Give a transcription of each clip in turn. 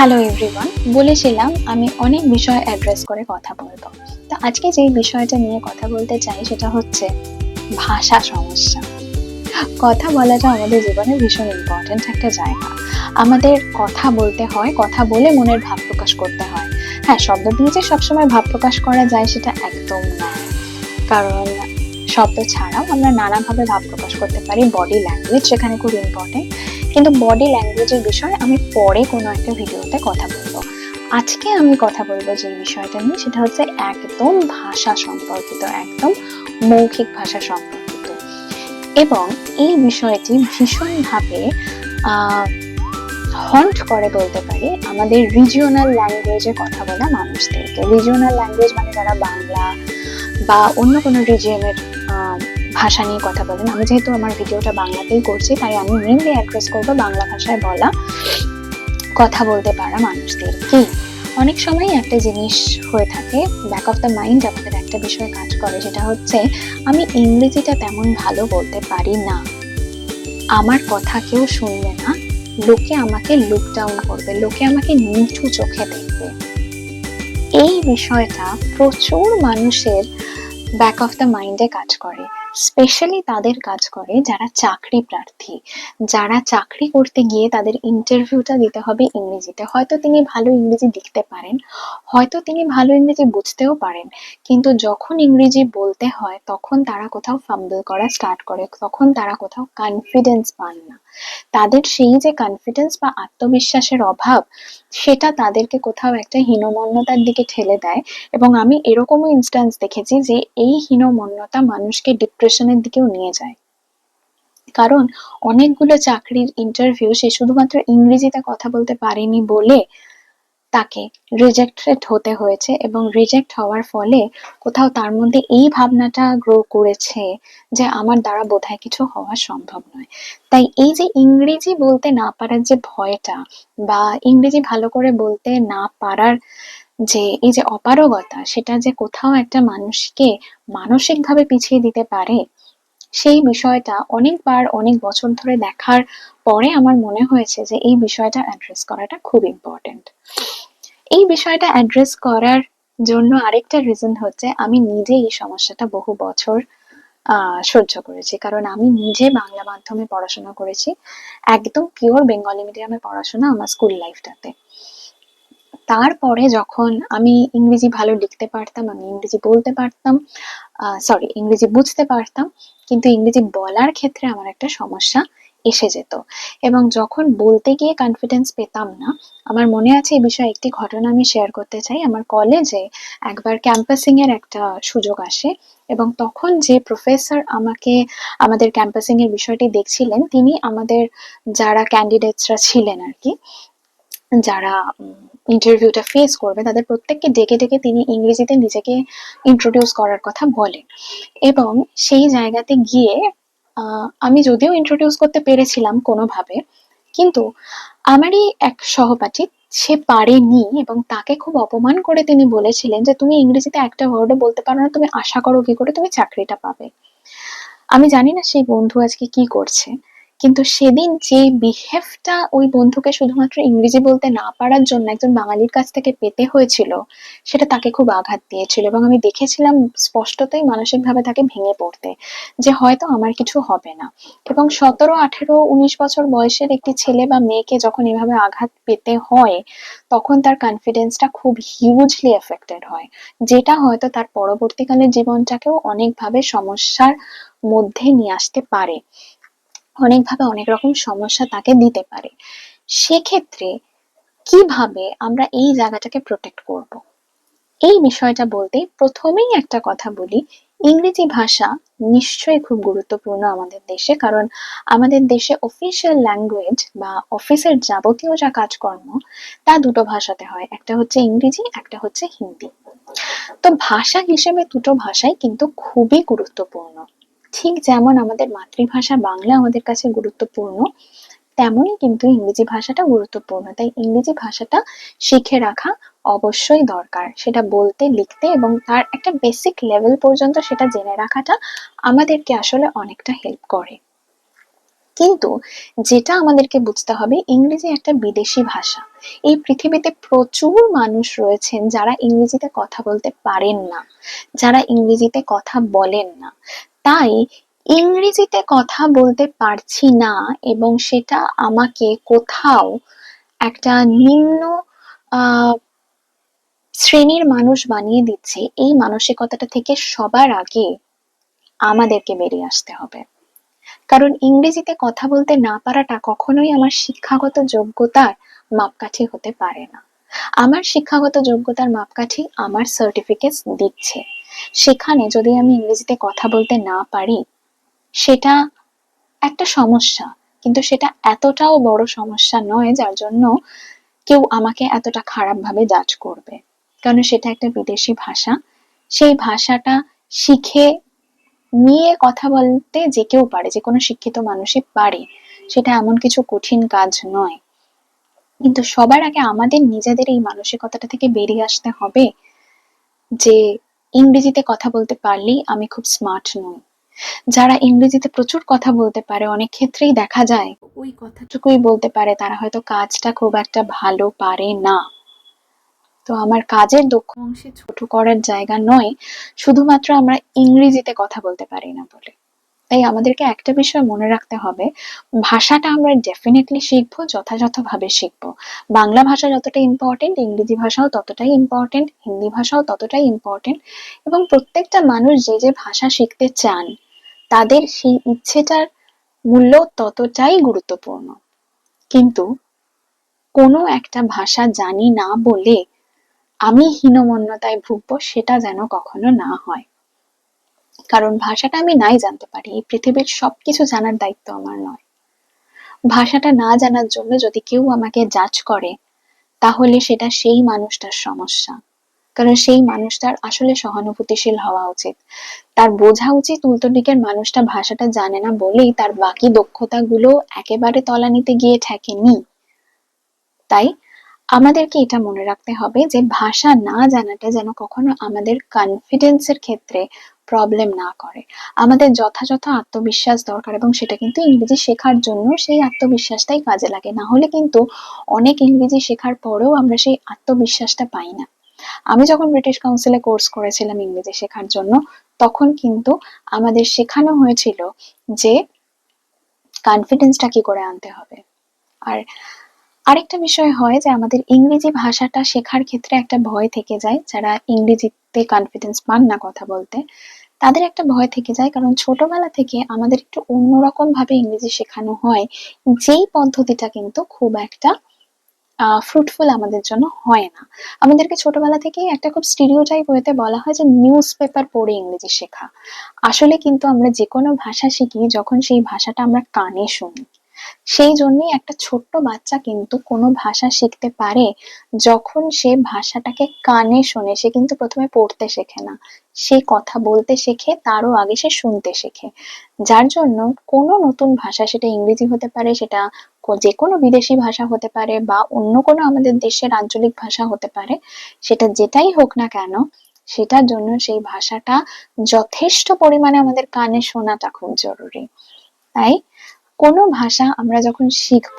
Hello everyone বলেছিলাম আমি অনেক বিষয় অ্যাড্রেস করে কথা বলব। তো আজকে যেই বিষয়টা নিয়ে কথা বলতে চাই সেটা হচ্ছে ভাষা সমস্যা। কথা বলাটা আমাদের জীবনে ভীষণ ইম্পর্ট্যান্ট একটা জায়গা। আমাদের কথা বলতে হয়, কথা বলে মনের ভাব প্রকাশ করতে হয়। হ্যাঁ শব্দ দিয়ে যে সবসময় ভাব প্রকাশ করা যায় সেটা একদম না। কারণ শব্দ ছাড়াও আমরা নানাভাবে ভাব প্রকাশ করতে পারি বডি ল্যাঙ্গুয়েজ সেখানে খুব ইম্পর্টেন্ট কিন্তু বডি ল্যাঙ্গুয়েজের বিষয়ে আমি পরে কোনো একটা ভিডিওতে কথা বলব। আজকে আমি কথা বলব যে বিষয়টা নিয়ে, সেটা হচ্ছে একদম ভাষা সম্পর্কিত, একদম মৌখিক ভাষা সম্পর্কিত। এবং এই বিষয়টি ভীষণভাবে হন্ট করে বলতে পারি আমাদের রিজিওনাল ল্যাঙ্গুয়েজে কথা বলা মানুষদেরকে। রিজিওনাল ল্যাঙ্গুয়েজ মানে যারা বাংলা বা অন্য কোনো রিজিয়নের ভাষা নিয়ে কথা বলেন। আমি যেহেতু আমার ভিডিওটা বাংলাতেই করছি, তাই আমি মেনলি অ্যাড্রেস করব বাংলা ভাষায় বলা কথা বলতে পারা মানুষদের। কি? অনেক সময় একটা জিনিস হয়ে থাকে ব্যাক অফ দ্য মাইন্ড আমাদের একটা বিষয়ে কাজ করে, সেটা হচ্ছে আমি ইংরেজিটা তেমন ভালো বলতে পারি না। আমার কথা কেউ শুনবে না, লোকে আমাকে লুক ডাউন করবে, লোকে আমাকে নিচু চোখে দেখবে। এই বিষয়টা প্রচুর মানুষের ব্যাক অফ দ্য মাইন্ডে কাজ করে। স্পেশালি তাদের কাজ করে যারা চাকরি প্রার্থী। যারা চাকরি করতে গিয়ে তাদের ইন্টারভিউটা দিতে হবে ইংরেজিতে। হয়তো তিনি ভালো ইংরেজি লিখতে পারেন, হয়তো তিনি ভালো ইংরেজি বুঝতেও পারেন, কিন্তু যখন ইংরেজি বলতে হয়, তখন তারা কোথাও ফাম্বল করা স্টার্ট করে, তখন তারা কোথাও কনফিডেন্স পান না। তাদের সেই যে কনফিডেন্স বা আত্মবিশ্বাসের অভাব, সেটা তাদেরকে কোথাও একটা হীনমন্যতার দিকে ঠেলে দেয়। এবং আমি এরকমও ইনস্ট্যান্স দেখেছি যে এই হীনমন্যতা মানুষকে ডিপ্রেশনের দিকেও নিয়ে যায়। কারণ অনেকগুলো চাকরির ইন্টারভিউ সে শুধুমাত্র ইংরেজিতে কথা বলতে পারেনি বলে তাকে রিজেক্টেড হতে হয়েছে এবং রিজেক্ট হওয়ার ফলে কোথাও তার মধ্যে এই ভাবনাটা গ্রো করেছে যে আমার দ্বারা বোধহয় কিছু হওয়া সম্ভব নয়। তাই এই যে ইংরেজি বলতে না পারার যে ভয়টা বা ইংরেজি ভালো করে বলতে না পারার যে, এই যে অপারগতা, সেটা যে কোথাও একটা মানুষকে মানসিকভাবে পিছিয়ে দিতে পারে, সেই বিষয়টা অনেকবার, অনেক বছর ধরে দেখার পরে আমার মনে হয়েছে যে এই বিষয়টা অ্যাড্রেস করাটা খুব ইম্পর্টেন্ট এই বিষয়টা অ্যাড্রেস করার জন্য আরেকটা রিজন হচ্ছে, আমি নিজে এই সমস্যাটা বহু বছর সহ্য করেছি। কারণ আমি নিজে বাংলা মাধ্যমে পড়াশোনা করেছি, একদম পিওর বেঙ্গলি মিডিয়ামে পড়াশোনা আমার স্কুল লাইফটাতে তারপরে যখন আমি ইংরেজি ভালো লিখতে পারতাম, আমি ইংরেজি বলতে পারতাম সরি ইংরেজি বুঝতে পারতাম, কিন্তু ইংরেজি বলার ক্ষেত্রে আমার একটা সমস্যা এসে যেত। এবং যখন বলতে গিয়ে কনফিডেন্স পেতাম না, আমার মনে আছে এই বিষয়ে একটি ঘটনা আমি শেয়ার করতে চাই। আমার কলেজে একবার ক্যাম্পাসিং এর একটা সুযোগ আসে এবং তখন যে প্রফেসর আমাকে আমাদের ক্যাম্পাসিং এর বিষয়টি দেখছিলেন, তিনি আমাদের যারা ক্যান্ডিডেটসরা ছিলেন আর কি যারা ইন্টারভিউটা ফেস করবে, তাদের প্রত্যেককে ডেকে ডেকে তিনি ইংরেজিতে নিজেকে ইন্ট্রোডিউস করার কথা বলেন। এবং সেই জায়গাতে গিয়ে আমি যদিও ইন্ট্রোডিউস করতে পেরেছিলাম কোনোভাবে, কিন্তু আমারই এক সহপাঠী, সে পারেনি এবং তাকে খুব অপমান করে তিনি বলেছিলেন যে, তুমি ইংরেজিতে একটা ওয়ার্ডও বলতে পারো না, তুমি আশা করো কি করে তুমি চাকরিটা পাবে? আমি জানি না সেই বন্ধু আজকে কি করছে। কিন্তু সেদিন যে বিহেভটা ওই বন্ধুকে শুধুমাত্র ইংরেজি বলতে না পারার জন্য একজন বাঙালির কাছ থেকে পেতে হয়েছিল, সেটা তাকে খুব আঘাত দিয়েছিল এবং আমি দেখেছিলাম স্পষ্টতই মানসিকভাবে তাকে ভেঙে পড়তে যে হয়তো আমার কিছু হবে না। এবং সতেরো, আঠেরো, উনিশ বছর বয়সের একটি ছেলে বা মেয়েকে যখন এভাবে আঘাত পেতে হয়, তখন তার কনফিডেন্সটা খুব হিউজলি এফেক্টেড হয়, যেটা হয়তো তার পরবর্তীকালে জীবনটাকেও অনেকভাবে সমস্যার মধ্যে নিয়ে আসতে পারে। অনেকভাবে অনেক রকম সমস্যা তাকে দিতে পারে। সেক্ষেত্রে কীভাবে আমরা এই জায়গাটাকে প্রোটেক্ট করব? এই বিষয়টা বলতে প্রথমেই একটা কথা বলি, ইংরেজি ভাষা নিশ্চয়ই খুব গুরুত্বপূর্ণ আমাদের দেশে, কারণ আমাদের দেশে অফিসিয়াল ল্যাঙ্গুয়েজ বা অফিসের যাবতীয় যা কাজকর্ম, তা দুটো ভাষাতে হয়, একটা হচ্ছে ইংরেজি, একটা হচ্ছে হিন্দি। তো ভাষা হিসেবে দুটো ভাষাই কিন্তু খুবই গুরুত্বপূর্ণ। ঠিক যেমন আমাদের মাতৃভাষা বাংলা আমাদের কাছে গুরুত্বপূর্ণ, তেমনই কিন্তু ইংরেজি ভাষাটা গুরুত্বপূর্ণ। তাই ইংরেজি ভাষাটা শিখে রাখা অবশ্যই দরকার। সেটা বলতে, লিখতে এবং তার একটা বেসিক লেভেল পর্যন্ত সেটা জেনে রাখাটা আমাদেরকে আসলে অনেকটা হেল্প করে। কিন্তু যেটা আমাদেরকে বুঝতে হবে, ইংরেজি একটা বিদেশি ভাষা। এই পৃথিবীতে প্রচুর মানুষ রয়েছেন যারা ইংরেজিতে কথা বলতে পারেন না, যারা ইংরেজিতে কথা বলেন না। তাই ইংরেজিতে কথা বলতে পারছি না এবং সেটা আমাকে কোথাও একটা নিম্ন শ্রেণির মানুষ বানিয়ে দিচ্ছে। এই মানসিকতাটা থেকে সবার আগে আমাদেরকে বেরিয়ে আসতে হবে। কারণ ইংরেজিতে কথা বলতে না পারাটা কখনোই আমার শিক্ষাগত যোগ্যতার মাপকাঠি হতে পারে না। আমার শিক্ষাগত যোগ্যতার মাপকাঠি আমার সার্টিফিকেট দিচ্ছে। সেখানে যদি আমি ইংরেজিতে কথা বলতে না পারি, সেটা একটা সমস্যা। কিন্তু সেটা এতটাও বড় সমস্যা নয় যার জন্য কেউ আমাকে এতটা খারাপভাবে জাজ করবে। কারণ সেটা একটা বিদেশি ভাষা। সেই ভাষাটা শিখে নিয়ে কথা বলতে যে কেউ পারে, যে কোনো শিক্ষিত মানুষই পারে, সেটা এমন কিছু কঠিন কাজ নয়। কিন্তু সবার আগে আমাদের নিজেদের এই মানসিকতাটা থেকে বেরিয়ে আসতে হবে যে ইংরেজিতে কথা বলতে পারলেই আমি খুব স্মার্ট নই। যারা ইংরেজিতে প্রচুর কথা বলতে পারে অনেক ক্ষেত্রেই দেখা যায়। ওই কথাটুকুই বলতে পারে তারা হয়তো কাজটা খুব একটা ভালো পারে না। তো আমার কাজের দক্ষ অংশে ছোট করার জায়গা নয় শুধুমাত্র আমরা ইংরেজিতে কথা বলতে পারি না বলে। তাই আমাদেরকে একটা বিষয় মনে রাখতে হবে। ভাষাটা আমরা ডেফিনেটলি শিখব, যথাযথভাবে শিখব। বাংলা ভাষা যতটা ইম্পর্টেন্ট ইংরেজি ভাষাও ততটাই ইম্পর্টেন্ট হিন্দি ভাষাও ততটাই ইম্পর্টেন্ট এবং প্রত্যেকটা মানুষ যে যে ভাষা শিখতে চান, তাদের সেই ইচ্ছেটার মূল্য ততটাই গুরুত্বপূর্ণ। কিন্তু কোনো একটা ভাষা জানি না বলে আমি হীনমন্যতায় ভুগবো, সেটা যেন কখনো না হয়। কারণ ভাষাটা আমি নাই জানতে পারি। এই পৃথিবীর সবকিছু জানার দায়িত্ব আমার নয়। ভাষাটা না জানার জন্য যদি কেউ আমাকে জাজ করে, তাহলে সেটা সেই মানুষটার সমস্যা। কারণ সেই মানুষটার আসলে সহানুভূতিশীল হওয়া উচিত। তার বোঝা উচিত উল্টো দিকের মানুষটা ভাষাটা জানে না বলেই তার বাকি দক্ষতাগুলো একেবারে তলানিতে গিয়ে ঠেকেনি। তাই আমাদেরকে এটা মনে রাখতে হবে যে ভাষা না জানাটা যেন কখনো আমাদের কনফিডেন্সের ক্ষেত্রে প্রবলেম না করে। আমাদের যথাযথ আত্মবিশ্বাস দরকার এবং সেটা কিন্তু ইংরেজি শেখার জন্য সেই আত্মবিশ্বাসটাই কাজে লাগে। না হলে কিন্তু অনেক ইংরেজি শেখার পরেও আমরা সেই আত্মবিশ্বাসটা পাই না। আমি যখন ব্রিটিশ কাউন্সিলে কোর্স করেছিলাম ইংরেজি শেখার জন্য, তখন কিন্তু আমাদের শেখানো হয়েছিল যে কনফিডেন্সটা কি করে আনতে হবে। আর আরেকটা বিষয় হয় যে আমাদের ইংরেজি ভাষাটা শেখার ক্ষেত্রে একটা ভয় থেকে যায়, যারা ইংরেজিতে কনফিডেন্স পান না কথা বলতে, তাদের একটা ভয় থেকে যায়। কারণ ছোটবেলা থেকে আমাদের একটু অন্যরকম ভাবে ইংরেজি শেখানো হয়। যেই পদ্ধতিটা কিন্তু খুব একটা ফ্রুটফুল আমাদের জন্য হয় না। আমাদেরকে ছোটবেলা থেকেই একটা খুব স্টিরিওটাইপ ওয়েতে বলা হয় যে নিউজ পেপার পড়ে ইংরেজি শেখা। আসলে কিন্তু আমরা যে কোনো ভাষা শিখি, যখন সেই ভাষাটা আমরা কানে শুনি। সেই জন্যই একটা ছোট্ট বাচ্চা কিন্তু কোনো ভাষা শিখতে পারে যখন সে ভাষাটাকে কানে শোনে। সে কিন্তু প্রথমে পড়তে শেখে না। সে কথা বলতে শেখে, তারও আগে সে শুনতে শেখে। যার জন্য কোনো নতুন ভাষা, সেটা ইংরেজি হতে পারে, সেটা যে কোনো বিদেশি ভাষা হতে পারে বা অন্য কোনো আমাদের দেশের আঞ্চলিক ভাষা হতে পারে, সেটা যেটাই হোক না কেন, সেটার জন্য সেই ভাষাটা যথেষ্ট পরিমাণে আমাদের কানে শোনাটা খুব জরুরি। তাই কোনো ভাষা আমরা যখন শিখব,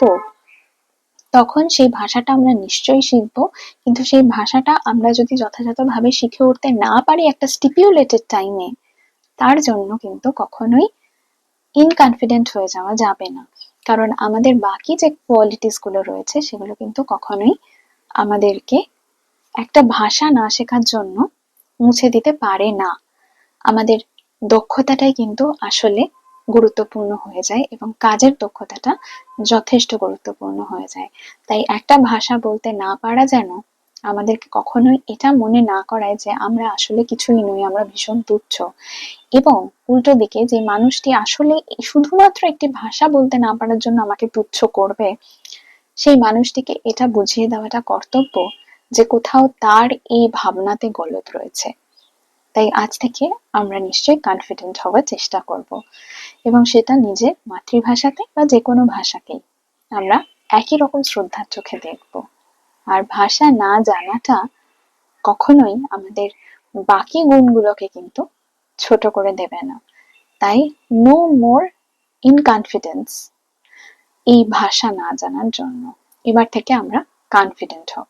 তখন সেই ভাষাটা আমরা নিশ্চয়ই শিখব। কিন্তু সেই ভাষাটা আমরা যদি যথাযথভাবে শিখে উঠতে না পারি একটা স্টিপিউলেটেড টাইমে তার জন্য কিন্তু কখনোই ইনকনফিডেন্ট হয়ে যাওয়া যাবে না। কারণ আমাদের বাকি যে কোয়ালিটিসগুলো রয়েছে, সেগুলো কিন্তু কখনোই আমাদেরকে একটা ভাষা না শেখার জন্য মুছে দিতে পারে না। আমাদের দক্ষতাটাই কিন্তু আসলে গুরুত্বপূর্ণ হয়ে যায় এবং কাজের দক্ষতাটা যথেষ্ট গুরুত্বপূর্ণ হয়ে যায়। তাই একটা ভাষা বলতে না পারা যেন আমাদেরকে কখনোই এটা মনে না করায় যে আমরা আসলে কিছুই নই, আমরা ভীষণ তুচ্ছ। এবং উল্টো দিকে যে মানুষটি আসলে শুধুমাত্র একটি ভাষা বলতে না পারার জন্য আমাকে তুচ্ছ করবে, সেই মানুষটিকে এটা বুঝিয়ে দেওয়াটা কর্তব্য যে কোথাও তার এই ভাবনাতে গলত রয়েছে। তাই আজ থেকে আমরা নিশ্চয়ই কনফিডেন্ট হওয়ার চেষ্টা করব। এবং সেটা নিজের মাতৃভাষাতে বা যে কোনো ভাষাকেই। আমরা একই রকম শ্রদ্ধার চোখে দেখব। আর ভাষা না জানাটা কখনোই আমাদের বাকি গুণগুলোকে কিন্তু ছোট করে দেবে না। তাই নো মোর ইনকনফিডেন্স এই ভাষা না জানার জন্য। এবার থেকে আমরা কনফিডেন্ট হব।